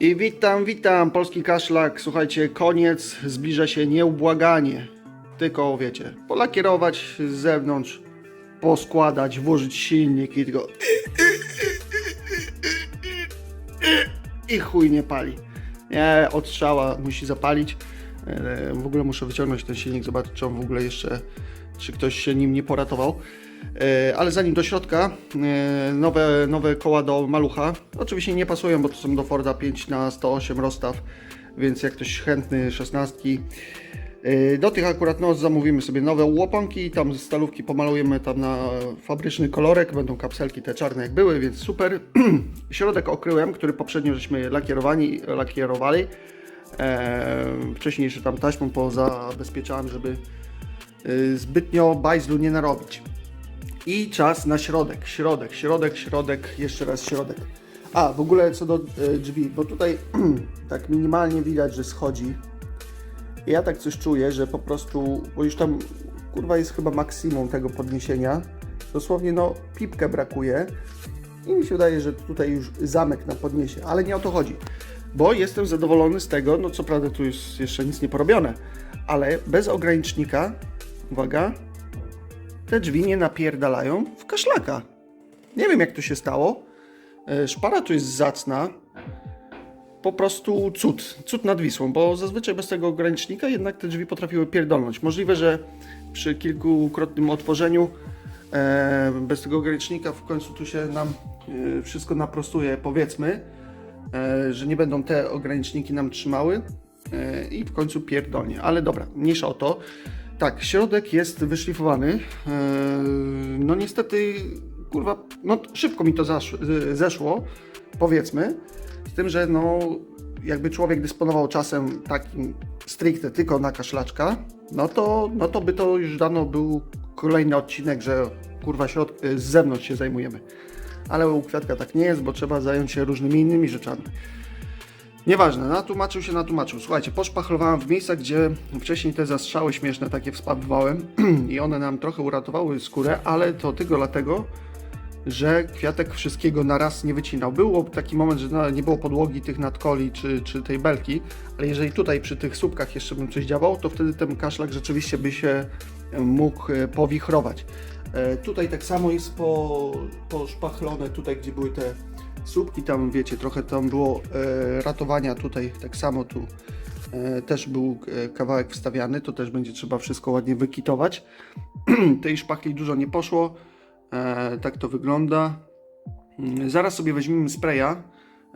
I witam, witam, polski kaszlak. Słuchajcie, koniec, zbliża się nieubłaganie. Tylko wiecie, polakierować z zewnątrz, poskładać, włożyć silnik i tylko. I chuj nie pali. Nie, od strzała musi zapalić. E, W ogóle muszę wyciągnąć ten silnik, zobaczyć, czy on w ogóle jeszcze, czy ktoś się nim nie poratował. E, Ale zanim do środka, e, nowe, nowe koła do malucha. Oczywiście nie pasują, bo to są do Forda 5 na 108 rozstaw, więc jak ktoś chętny, 16. E, Do tych akurat no, zamówimy sobie nowe łoponki i tam stalówki pomalujemy tam na fabryczny kolorek, będą kapselki te czarne jak były, więc super. Środek okryłem, który poprzednio żeśmy lakierowani, lakierowali. Wcześniej jeszcze tam taśmą pozabezpieczałem, żeby zbytnio bajzlu nie narobić. I czas na środek, środek, środek, środek, jeszcze raz środek. A, w ogóle co do e, drzwi, bo tutaj tak minimalnie widać, że schodzi. Ja tak coś czuję, że po prostu, bo już tam kurwa jest chyba maksimum tego podniesienia. Dosłownie no pipkę brakuje. I mi się wydaje, że tutaj już zamek na podniesie, ale nie o to chodzi. Bo jestem zadowolony z tego, no co prawda tu jest jeszcze nic nie porobione, ale bez ogranicznika, uwaga, te drzwi nie napierdalają w kaszlaka. Nie wiem jak to się stało. E, Szpara tu jest zacna. Po prostu cud, cud nad Wisłą, bo zazwyczaj bez tego ogranicznika jednak te drzwi potrafiły pierdolnąć. Możliwe, że przy kilkukrotnym otworzeniu e, bez tego ogranicznika w końcu tu się nam e, wszystko naprostuje, powiedzmy, że nie będą te ograniczniki nam trzymały i w końcu pierdolnie. Ale dobra, mniejsza o to. Tak, środek jest wyszlifowany. E, no niestety, kurwa, no szybko mi to zeszło, powiedzmy. Z tym, że no jakby człowiek dysponował czasem takim stricte tylko na kaszlaczka, no to, no to by to już dawno był kolejny odcinek, że kurwa środ- e, z zewnątrz się zajmujemy. Ale u Kwiatka tak nie jest, bo trzeba zająć się różnymi innymi rzeczami. Nieważne, natłumaczył się, natłumaczył. Słuchajcie, poszpachlowałem w miejscach, gdzie wcześniej te zastrzały śmieszne takie wspawywałem i one nam trochę uratowały skórę, ale to tylko dlatego, że kwiatek wszystkiego na raz nie wycinał. Był taki moment, że no, nie było podłogi tych nadkoli czy, czy tej belki, ale jeżeli tutaj przy tych słupkach jeszcze bym coś działał, to wtedy ten kaszlak rzeczywiście by się mógł e, powichrować. E, Tutaj tak samo jest po, poszpachlone, tutaj gdzie były te słupki, tam wiecie, trochę tam było e, ratowania, tutaj tak samo tu e, też był e, kawałek wstawiany, to też będzie trzeba wszystko ładnie wykitować. Tej szpachli dużo nie poszło, e, tak to wygląda. Mm, Zaraz sobie weźmiemy spraya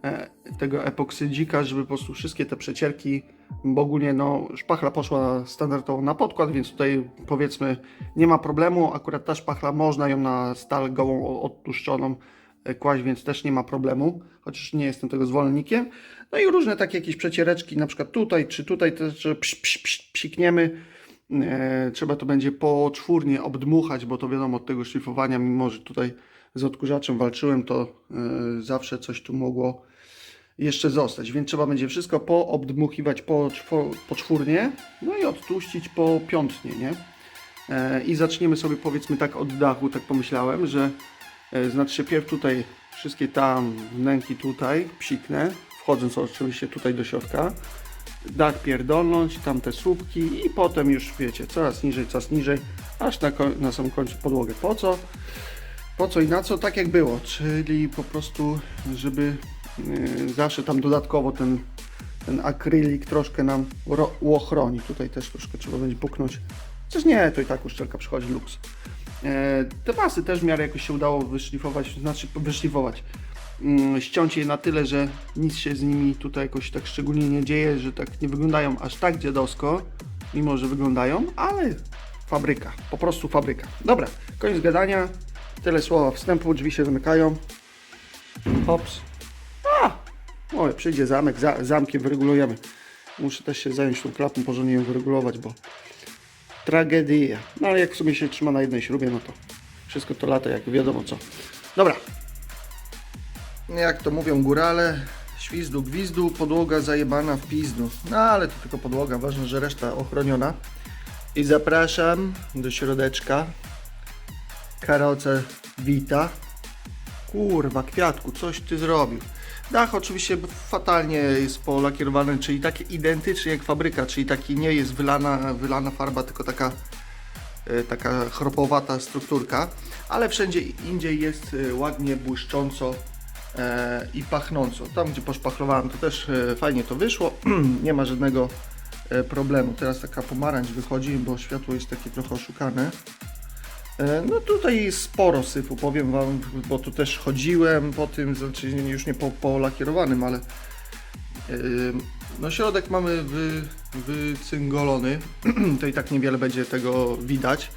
e, tego epoksydzika, żeby po prostu wszystkie te przecierki, bo ogólnie no, szpachla poszła standardowo na podkład, więc tutaj powiedzmy nie ma problemu. Akurat ta szpachla można ją na stal gołą odtłuszczoną e, kłaść, więc też nie ma problemu, chociaż nie jestem tego zwolennikiem. No i różne takie jakieś przeciereczki, na przykład tutaj czy tutaj też że psz, psz, psz, psikniemy. E, trzeba to będzie poczwórnie obdmuchać, bo to wiadomo od tego szlifowania, mimo że tutaj z odkurzaczem walczyłem, to e, zawsze coś tu mogło jeszcze zostać, więc trzeba będzie wszystko poobdmuchiwać poczwórnie, no i odtłuścić po piątnie, nie? E, I zaczniemy sobie powiedzmy tak od dachu, tak pomyślałem, że e, znaczy się pierw tutaj wszystkie tam wnęki tutaj psiknę, wchodząc oczywiście tutaj do środka, dach pierdolnąć, tam te słupki i potem już wiecie, coraz niżej, coraz niżej, aż na, na samym końcu podłogę. Po co? Po co i na co? Tak jak było, czyli po prostu, żeby yy, zawsze tam dodatkowo ten, ten akrylik troszkę nam ro- uochroni. Tutaj też troszkę trzeba będzie puknąć. Chociaż nie, to i tak uszczelka przychodzi luks. E, te pasy też w miarę jakoś się udało wyszlifować, znaczy wyszlifować. Mm, ściąć je na tyle, że nic się z nimi tutaj jakoś tak szczególnie nie dzieje, że tak nie wyglądają aż tak dziadowsko, mimo że wyglądają, ale fabryka, po prostu fabryka. Dobra, koniec gadania, tyle słowa wstępu, drzwi się zamykają. Hops. A! O, przyjdzie zamek, za, zamkiem wyregulujemy. Muszę też się zająć tą klapą, porządnie ją wyregulować, bo tragedia. No ale jak w sumie się trzyma na jednej śrubie, no to wszystko to lata, jak wiadomo co. Dobra, jak to mówią górale, świzdu gwizdu, podłoga zajebana w pizdu. No ale to tylko podłoga, ważne, że reszta ochroniona. I zapraszam do środeczka. Karoce wita. Kurwa, kwiatku, coś ty zrobił. Dach oczywiście fatalnie jest polakierowany, czyli taki identycznie jak fabryka, czyli taki nie jest wylana, wylana farba, tylko taka, e, taka chropowata strukturka, ale wszędzie indziej jest e, ładnie, błyszcząco e, i pachnąco. Tam gdzie poszpachlowałem to też fajnie to wyszło, nie ma żadnego problemu. Teraz taka pomarańcz wychodzi, bo światło jest takie trochę oszukane. E, No tutaj sporo syfu, powiem Wam, bo tu też chodziłem po tym, znaczy już nie po, po lakierowanym, ale yy, no środek mamy wy, wycyngolony, to i tak niewiele będzie tego widać.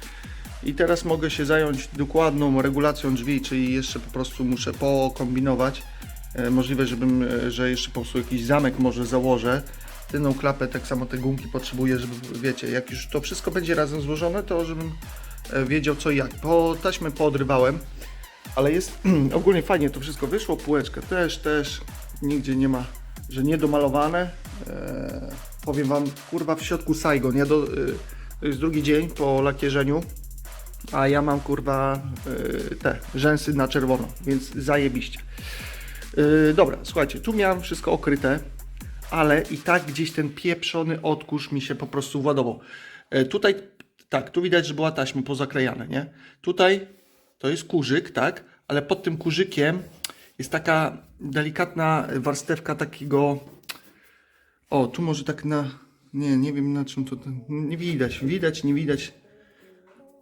I teraz mogę się zająć dokładną regulacją drzwi, czyli jeszcze po prostu muszę pokombinować. E, Możliwe, żebym, e, że jeszcze po prostu jakiś zamek może założę. Tylną klapę, tak samo te gumki potrzebuję, żeby, wiecie, jak już to wszystko będzie razem złożone, to żebym e, wiedział co i jak. Po taśmy poodrywałem, ale jest ogólnie fajnie to wszystko wyszło. Półeczkę też, też, nigdzie nie ma, że niedomalowane. E, powiem Wam, kurwa w środku Saigon. Ja do, e, to jest drugi dzień po lakierzeniu, a ja mam kurwa e, te rzęsy na czerwono, więc zajebiście. E, dobra, słuchajcie, tu miałem wszystko okryte, ale i tak gdzieś ten pieprzony odkurz mi się po prostu władował. E, tutaj, tak, tu widać, że była taśma pozaklejane, nie? Tutaj to jest kurzyk, tak? Ale pod tym kurzykiem jest taka delikatna warstewka takiego. O, tu może tak na. Nie, nie wiem na czym to. Nie widać, widać, nie widać.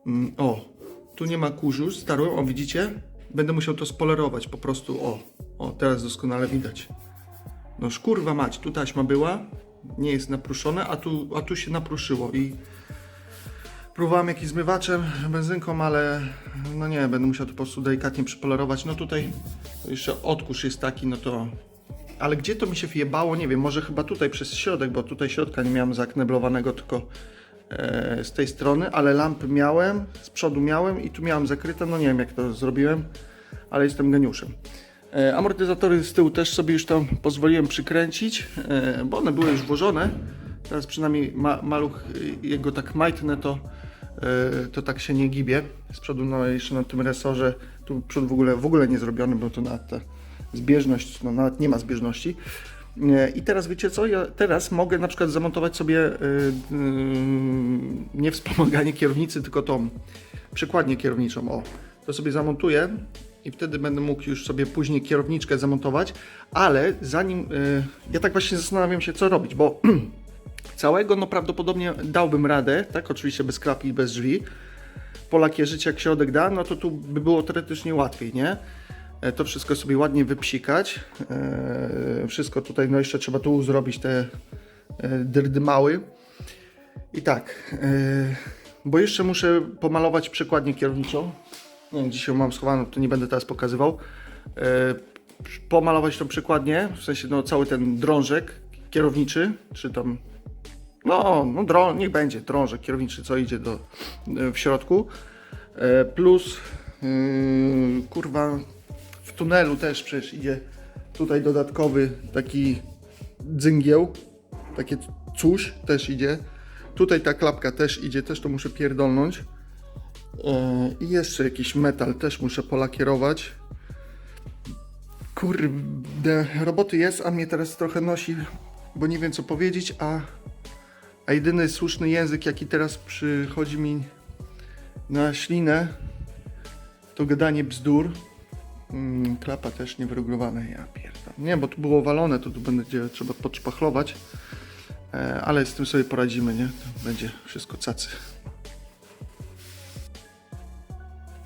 Mm, O, tu nie ma kurzu, starą, o widzicie? Będę musiał to spolerować po prostu. O, o, teraz doskonale widać. No szkurwa mać, tu taśma była, nie jest napruszone, a tu, a tu się napruszyło i próbowałem jakiś zmywaczem, benzynką, ale no nie, będę musiał to po prostu delikatnie przypolerować. No tutaj jeszcze odkurz jest taki, no to... Ale gdzie to mi się wjebało, nie wiem, może chyba tutaj przez środek, bo tutaj środka nie miałem zakneblowanego, tylko e, z tej strony, ale lampy miałem, z przodu miałem i tu miałem zakryte, no nie wiem jak to zrobiłem, ale jestem geniuszem. E, Amortyzatory z tyłu też sobie już tam pozwoliłem przykręcić, e, bo one były już włożone. Teraz przynajmniej ma, maluch y, jego tak majtne to, e, to tak się nie gibie. Z przodu no jeszcze na tym resorze, tu przód w ogóle, w ogóle nie zrobiony, bo to na ta zbieżność, no nawet nie ma zbieżności. E, I teraz wiecie co, ja teraz mogę na przykład zamontować sobie e, y, nie wspomaganie kierownicy, tylko tą przykładnię kierowniczą. O, to sobie zamontuję i wtedy będę mógł już sobie później kierowniczkę zamontować, ale zanim, y, ja tak właśnie zastanawiam się co robić, bo całego no prawdopodobnie dałbym radę, tak, oczywiście bez klapki i bez drzwi, po lakierzyć jak środek da, no to tu by było teoretycznie łatwiej, nie? E, To wszystko sobie ładnie wypsikać. E, Wszystko tutaj, no jeszcze trzeba tu zrobić te e, dyrdymały. I tak, bo jeszcze muszę pomalować przekładnię kierowniczą. Nie wiem, ją mam schowaną, to nie będę teraz pokazywał. Pomalować tą przekładnię, w sensie no, cały ten drążek kierowniczy, czy tam no, no drą, niech będzie drążek kierowniczy, co idzie do, e, w środku. E, plus, yy, kurwa, w tunelu też przecież idzie tutaj dodatkowy taki dzyngieł, takie coś też idzie. Tutaj ta klapka też idzie, też to muszę pierdolnąć. I jeszcze jakiś metal też muszę polakierować. Kurde, roboty jest, a mnie teraz trochę nosi, bo nie wiem co powiedzieć, a a jedyny słuszny język, jaki teraz przychodzi mi na ślinę, to gadanie bzdur. Mm, klapa też niewyregulowana, ja pierdolę. Nie, bo tu było walone, to tu będzie trzeba podszpachlować. E, ale z tym sobie poradzimy, nie? To będzie wszystko cacy.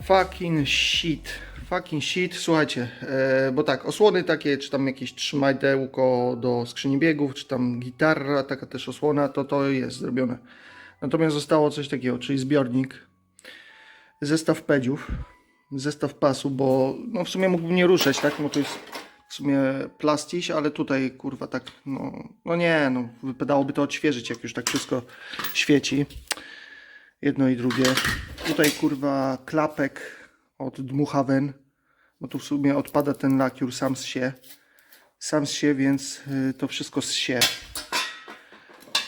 Fucking shit. Fucking shit. Słuchajcie, e, bo tak, osłony takie, czy tam jakieś trzymajdełko do skrzyni biegów, czy tam gitarra, taka też osłona, to to jest zrobione. Natomiast zostało coś takiego, czyli zbiornik, zestaw pedziów, zestaw pasu, bo no w sumie mógłbym nie ruszać, tak? Bo to jest w sumie plastiś, ale tutaj kurwa tak, no, no nie, no wypadałoby to odświeżyć, jak już tak wszystko świeci. Jedno i drugie. Tutaj kurwa klapek od dmuchawen, bo tu w sumie odpada ten lakiur sam z się. Sam z się, więc y, to wszystko z się.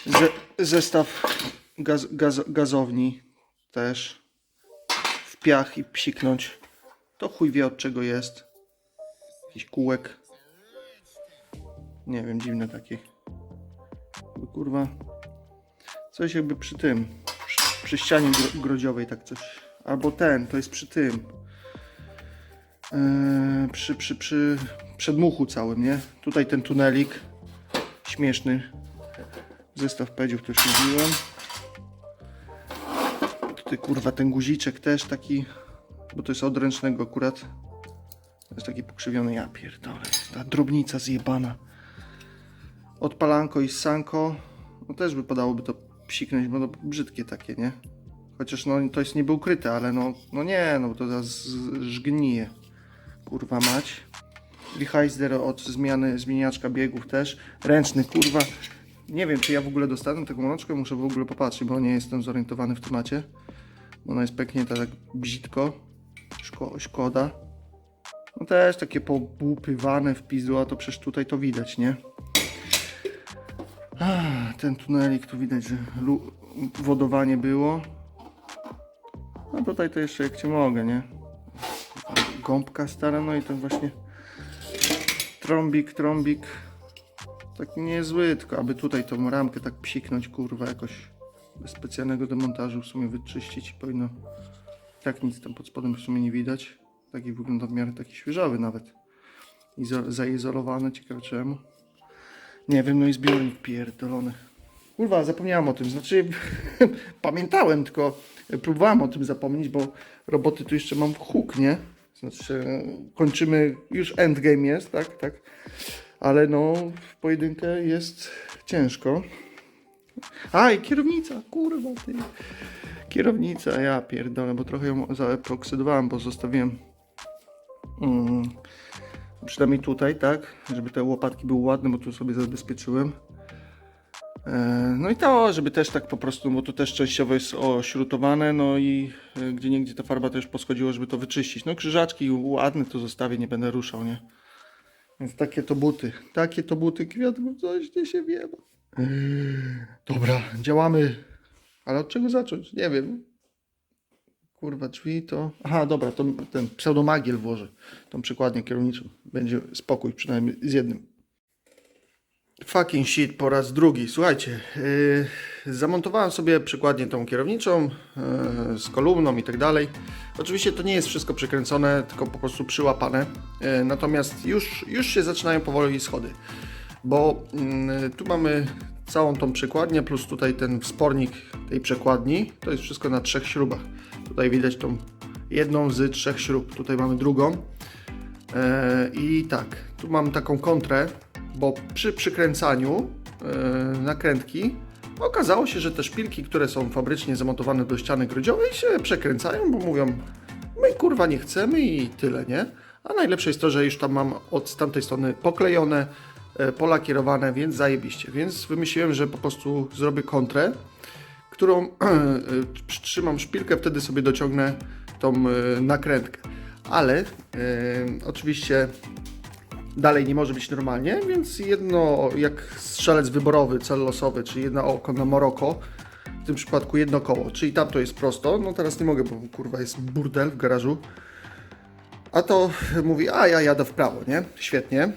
Ze, zestaw gaz, gaz, gazowni też. W piach i psiknąć. To chuj wie od czego jest. Jakiś kółek. Nie wiem, dziwne takie. Kurwa. Coś jakby przy tym. Przy, przy ścianie gro, grodziowej tak coś. Albo ten, to jest przy tym. Yy, przy, przy, przy przedmuchu całym, nie? Tutaj ten tunelik. Śmieszny. Zestaw pedziów już mówiłem. Tutaj kurwa ten guziczek też taki. Bo to jest odręcznego akurat. To jest taki pokrzywiony, ja pierdolę. Ta drobnica zjebana. Odpalanko i sanko. No też wypadałoby to psiknąć, bo to brzydkie takie, nie? Chociaż no to jest niby ukryte, ale no, no nie, no bo to zaraz żgnije. Kurwa mać. Wihajzer od zmiany, zmieniaczka biegów też. Ręczny, kurwa. Nie wiem, czy ja w ogóle dostanę taką rączkę, muszę w ogóle popatrzeć, bo nie jestem zorientowany w temacie. Ona jest pęknięta tak brzydko. Szko szkoda. No też takie pobłupywane w pizdu, a to przecież tutaj to widać, nie? Ten tunelik tu widać, że wodowanie było. No tutaj to jeszcze jak cię mogę, nie? Gąbka stara, no i ten właśnie trąbik, trąbik. Taki niezły, tylko aby tutaj tą ramkę tak psiknąć, kurwa, jakoś bez specjalnego demontażu w sumie wyczyścić i powinno tak nic tam pod spodem w sumie nie widać. Taki wygląda w miarę taki świeżawy nawet. Izo- zaizolowany, ciekawe czemu. Nie wiem, no i zbiornik pierdolony. Kurwa, zapomniałem o tym. Znaczy, pamiętałem, tylko próbowałem o tym zapomnieć, bo roboty tu jeszcze mam w huk, nie? Znaczy, kończymy, już endgame jest, tak, tak. Ale no, w pojedynkę jest ciężko. A, i kierownica, kurwa, ty. Kierownica, ja pierdolę, bo trochę ją zaepoksydowałem, bo zostawiłem mm, przynajmniej tutaj, tak, żeby te łopatki były ładne, bo tu sobie zabezpieczyłem. E, No i to, żeby też tak po prostu, bo tu też częściowo jest ośrutowane, no i e, gdzie niegdzie ta farba też poschodziła, żeby to wyczyścić. No krzyżaczki ładne to zostawię, nie będę ruszał, nie? Więc takie to buty, takie to buty, kwiat, coś nie się wiewa. Dobra, działamy. Ale od czego zacząć? Nie wiem. Kurwa, drzwi to... Aha, dobra, to ten pseudomagiel włożę. Tą przykładnię kierowniczą. Będzie spokój przynajmniej z jednym. Fucking shit po raz drugi. Słuchajcie, yy, zamontowałem sobie przykładnię tą kierowniczą yy, z kolumną i tak dalej. Oczywiście to nie jest wszystko przykręcone, tylko po prostu przyłapane. Yy, natomiast już, już się zaczynają powoli schody. Bo yy, tu mamy całą tą przykładnię, plus tutaj ten wspornik tej przekładni. To jest wszystko na trzech śrubach. Tutaj widać tą jedną z trzech śrub. Tutaj mamy drugą. E, I tak, tu mam taką kontrę, bo przy przykręcaniu e, nakrętki okazało się, że te szpilki, które są fabrycznie zamontowane do ściany grodziowej się przekręcają, bo mówią my kurwa nie chcemy i tyle, nie? A najlepsze jest to, że już tam mam od tamtej strony poklejone, e, polakierowane, więc zajebiście. Więc wymyśliłem, że po prostu zrobię kontrę, którą e, przytrzymam szpilkę, wtedy sobie dociągnę tą nakrętkę. Ale oczywiście dalej nie może być normalnie, więc jedno jak strzelec wyborowy, cel losowy, czyli jedno oko na Maroko, w tym przypadku jedno koło, czyli tam to jest prosto, no teraz nie mogę, bo kurwa jest burdel w garażu, a to mówi, a ja jadę w prawo, nie? Świetnie.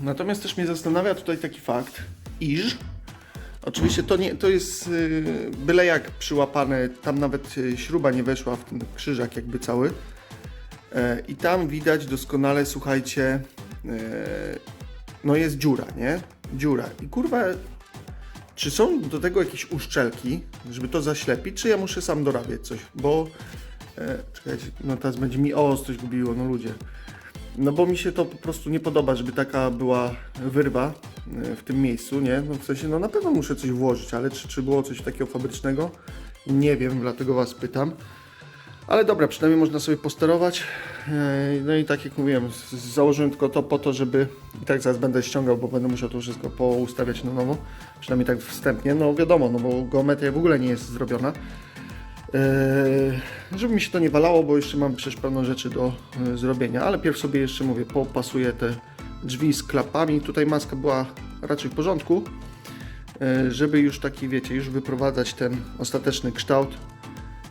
Natomiast też mnie zastanawia tutaj taki fakt, iż Oczywiście to, nie, to jest yy, byle jak przyłapane, tam nawet yy, śruba nie weszła w ten krzyżak jakby cały. E, I tam widać doskonale, słuchajcie, no jest dziura, nie? Dziura. I kurwa, czy są do tego jakieś uszczelki, żeby to zaślepić, czy ja muszę sam dorabiać coś? Bo, e, czekajcie, no teraz będzie mi ostrość gubiło, no ludzie. No bo mi się to po prostu nie podoba, żeby taka była wyrwa e, w tym miejscu, nie? No w sensie, no na pewno muszę coś włożyć, ale czy, czy było coś takiego fabrycznego? Nie wiem, dlatego Was pytam. Ale dobra, przynajmniej można sobie posterować. Ej, No i tak jak mówiłem, założyłem tylko to po to, żeby i tak zaraz będę ściągał, bo będę musiał to wszystko poustawiać na nowo. Przynajmniej tak wstępnie. No wiadomo, no bo geometria w ogóle nie jest zrobiona. Eee, żeby mi się to nie walało, bo jeszcze mam przecież pełno rzeczy do e, zrobienia, ale pierw sobie jeszcze mówię, popasuję te drzwi z klapami. Tutaj maska była raczej w porządku, e, żeby już taki, wiecie, już wyprowadzać ten ostateczny kształt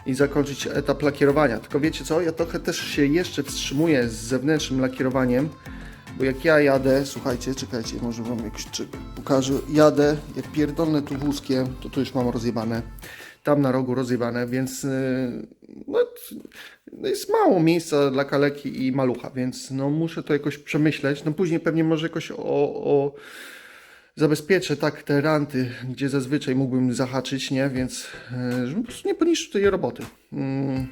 i zakończyć etap lakierowania. Tylko wiecie co, ja trochę też się jeszcze wstrzymuję z zewnętrznym lakierowaniem, Bo jak ja jadę, słuchajcie, czekajcie, może wam jakoś czy- pokażę. Jadę, jak pierdolę tu wózkiem, to tu już mam rozjebane. Tam na rogu rozjebane, więc yy, no, no jest mało miejsca dla kaleki i malucha, więc no muszę to jakoś przemyśleć. No później pewnie może jakoś o, o zabezpieczę tak te ranty, gdzie zazwyczaj mógłbym zahaczyć, nie? Więc żeby po prostu nie poniszczyć tej roboty. Mm.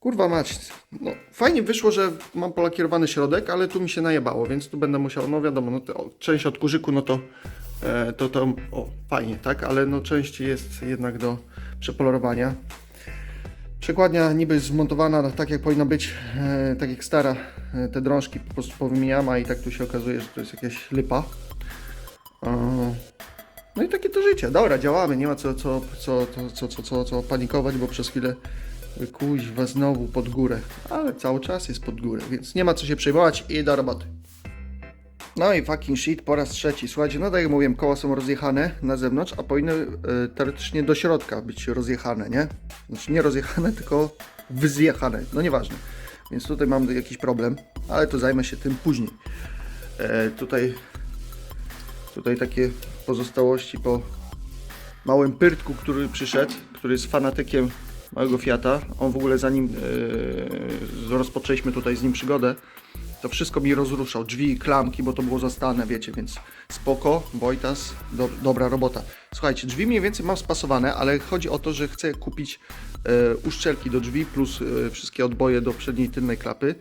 Kurwa mać, no fajnie wyszło, że mam polakierowany środek, ale tu mi się najebało, więc tu będę musiał, no wiadomo, no to, część od kurzyku, no to, e, to to, o fajnie, tak, ale no część jest jednak do przepolerowania. Przekładnia niby jest zmontowana tak jak powinna być, e, tak jak stara, e, te drążki po prostu powymieniam, a i tak tu się okazuje, że to jest jakaś lipa. No i takie to życie. Dobra, działamy, nie ma co, co, co, co, co, co, co, co panikować, bo przez chwilę kuźwa znowu pod górę. Ale cały czas jest pod górę, więc nie ma co się przejmować i do roboty. No i fucking shit po raz trzeci. Słuchajcie, no tak jak mówiłem, koła są rozjechane na zewnątrz, a powinny e, teoretycznie do środka być rozjechane, nie? Znaczy nie rozjechane, tylko wyzjechane. No nieważne. Więc tutaj mam jakiś problem, ale to zajmę się tym później. E, tutaj, tutaj takie pozostałości po małym Pyrtku, który przyszedł, który jest fanatykiem małego Fiata. On w ogóle zanim e, rozpoczęliśmy tutaj z nim przygodę, to wszystko mi rozruszał. Drzwi, klamki, bo to było zastane, wiecie, więc spoko, Wojtas, do, dobra robota. Słuchajcie, drzwi mniej więcej mam spasowane, ale chodzi o to, że chcę kupić e, uszczelki do drzwi plus e, wszystkie odboje do przedniej tylnej klapy.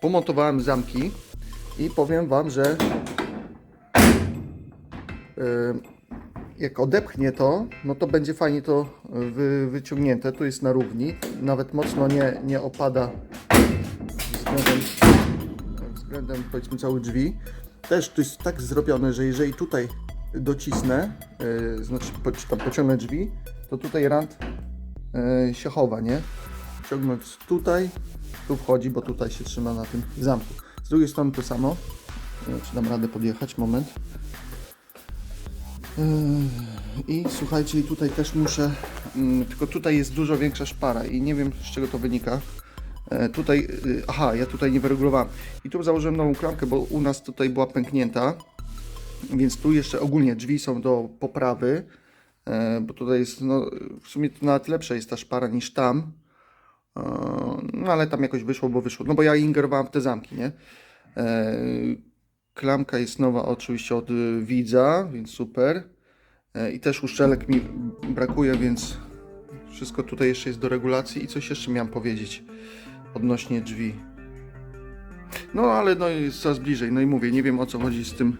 Pomontowałem zamki i powiem Wam, że jak odepchnie to, no to będzie fajnie to wy, wyciągnięte. Tu jest na równi, nawet mocno nie, nie opada względem, względem powiedzmy całych drzwi. Też to jest tak zrobione, że jeżeli tutaj docisnę, yy, znaczy po, tam pociągnę drzwi, to tutaj rand yy, się chowa, nie? Ciągnąc tutaj, tu wchodzi, bo tutaj się trzyma na tym zamku. Z drugiej strony to samo. Czy dam radę podjechać, moment. I słuchajcie, tutaj też muszę, mm, tylko tutaj jest dużo większa szpara i nie wiem z czego to wynika. E, Tutaj, y, aha, ja tutaj nie wyregulowałem. I tu założyłem nową klamkę, bo u nas tutaj była pęknięta, więc tu jeszcze ogólnie drzwi są do poprawy, e, bo tutaj jest, no w sumie to nawet lepsza jest ta szpara niż tam. E, No ale tam jakoś wyszło, bo wyszło, no bo ja ingerowałem w te zamki, nie? Klamka jest nowa oczywiście od y, widza, więc super. E, I też uszczelek mi brakuje, więc wszystko tutaj jeszcze jest do regulacji. I coś jeszcze miałem powiedzieć odnośnie drzwi. No ale no jest coraz bliżej. No i mówię, nie wiem o co chodzi z tym,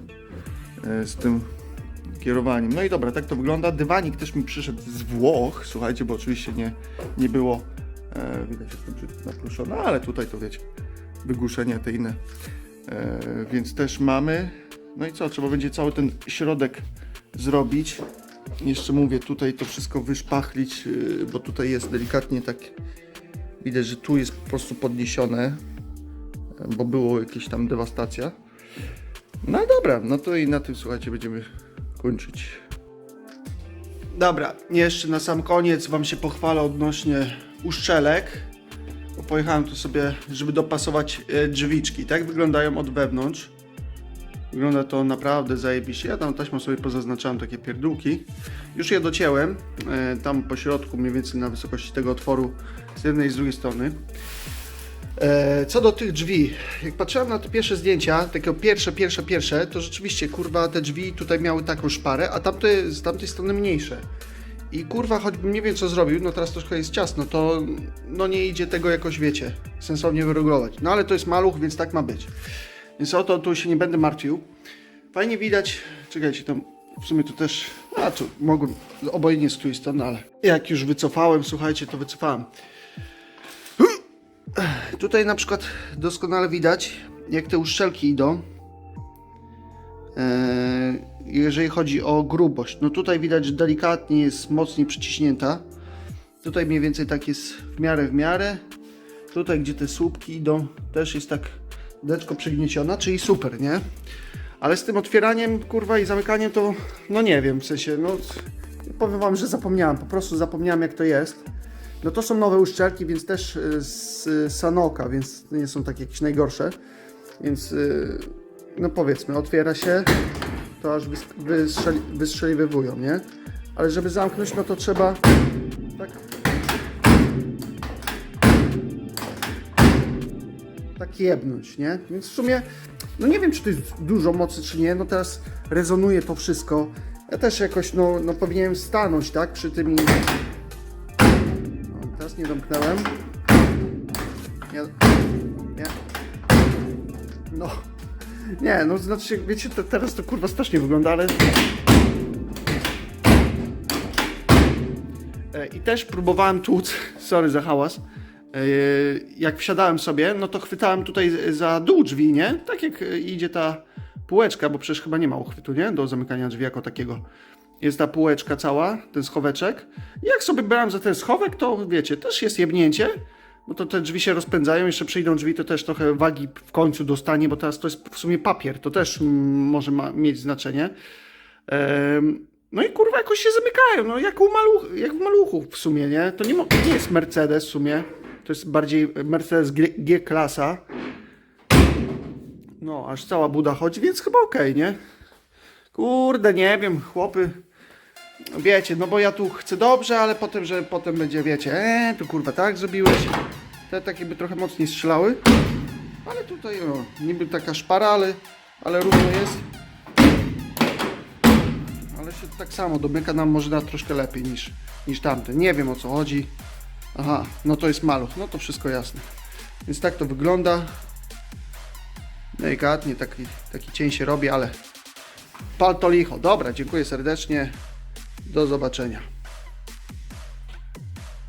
e, z tym kierowaniem. No i dobra, tak to wygląda. Dywanik też mi przyszedł z Włoch, słuchajcie, bo oczywiście nie, nie było, e, widać jestem napluszony, ale tutaj to wiecie, wygłuszenia te inne. E, więc też mamy. No i co, trzeba będzie cały ten środek zrobić. Jeszcze mówię, tutaj to wszystko wyszpachlić, yy, bo tutaj jest delikatnie tak. Widać, że tu jest po prostu podniesione, e, bo było jakieś tam dewastacja. No dobra, no to i na tym słuchajcie, będziemy kończyć. Dobra, jeszcze na sam koniec Wam się pochwalę odnośnie uszczelek. Pojechałem tu sobie, żeby dopasować e, drzwiczki. Tak wyglądają od wewnątrz. Wygląda to naprawdę zajebiście. Ja tam taśmą sobie pozaznaczałem takie pierdółki. Już je docięłem. E, tam po środku, mniej więcej na wysokości tego otworu z jednej i z drugiej strony. E, co do tych drzwi, jak patrzyłem na te pierwsze zdjęcia, takie pierwsze, pierwsze, pierwsze, to rzeczywiście kurwa te drzwi tutaj miały taką szparę, a tamte z tamtej strony mniejsze. I kurwa, choćbym nie wiem co zrobił, no teraz troszkę jest ciasno, to no nie idzie tego jakoś, wiecie, sensownie wyregulować. No ale to jest maluch, więc tak ma być. Więc o to tu się nie będę martwił. Fajnie widać, czekajcie, tam w sumie tu też, a tu mogłem, obojętnie z której strony, ale jak już wycofałem, słuchajcie, to wycofałem. Tutaj na przykład doskonale widać, jak te uszczelki idą. Eee, jeżeli chodzi o grubość. No tutaj widać, że delikatnie jest mocniej przyciśnięta. Tutaj mniej więcej tak jest w miarę w miarę. Tutaj, gdzie te słupki idą, też jest tak deczko przygnieciona, czyli super, nie? Ale z tym otwieraniem, kurwa, i zamykaniem to, no nie wiem, w sensie, no powiem wam, że zapomniałem, po prostu zapomniałem jak to jest. No to są nowe uszczelki, więc też y, z y, Sanoka, więc nie są takie jakieś najgorsze. Więc y, no powiedzmy, otwiera się, to aż wys- wystrzeli, wystrzeliwują, nie? Ale żeby zamknąć, no to trzeba tak tak jebnąć, nie? Więc w sumie, no nie wiem, czy to jest dużo mocy, czy nie, no teraz rezonuje to wszystko. Ja też jakoś, no, no powinienem stanąć, tak, przy tym. No, teraz nie domknąłem. Nie, nie. No. Nie, no znaczy, wiecie, teraz to kurwa strasznie wygląda, ale... E, I też próbowałem tłuc, sorry za hałas, E, jak wsiadałem sobie, no to chwytałem tutaj za dół drzwi, nie? Tak jak e, idzie ta półeczka, bo przecież chyba nie ma uchwytu, nie? Do zamykania drzwi jako takiego. Jest ta półeczka cała, ten schoweczek. Jak sobie brałem za ten schowek, to wiecie, też jest jebnięcie, bo to te drzwi się rozpędzają, jeszcze przyjdą drzwi, to też trochę wagi w końcu dostanie, bo teraz to jest w sumie papier, to też może ma, mieć znaczenie. Em, no i kurwa jakoś się zamykają, no jak u maluch, jak w maluchu w sumie, nie? To nie, nie jest Mercedes w sumie, to jest bardziej Mercedes G-klasa. No, aż cała buda chodzi, więc chyba okej, nie? Kurde, nie wiem, chłopy. Wiecie, no bo ja tu chcę dobrze, ale potem, że potem będzie, wiecie, eee, tu kurwa tak zrobiłeś. Te takie by trochę mocniej strzelały. Ale tutaj, o, niby taka szpara, ale, ale równo jest. Ale się tak samo domyka nam może na troszkę lepiej niż, niż tamten. Nie wiem o co chodzi. Aha, no to jest maluch, no to wszystko jasne. Więc tak to wygląda. Delikatnie taki, taki cień się robi, ale pal to licho. Dobra, dziękuję serdecznie. Do zobaczenia.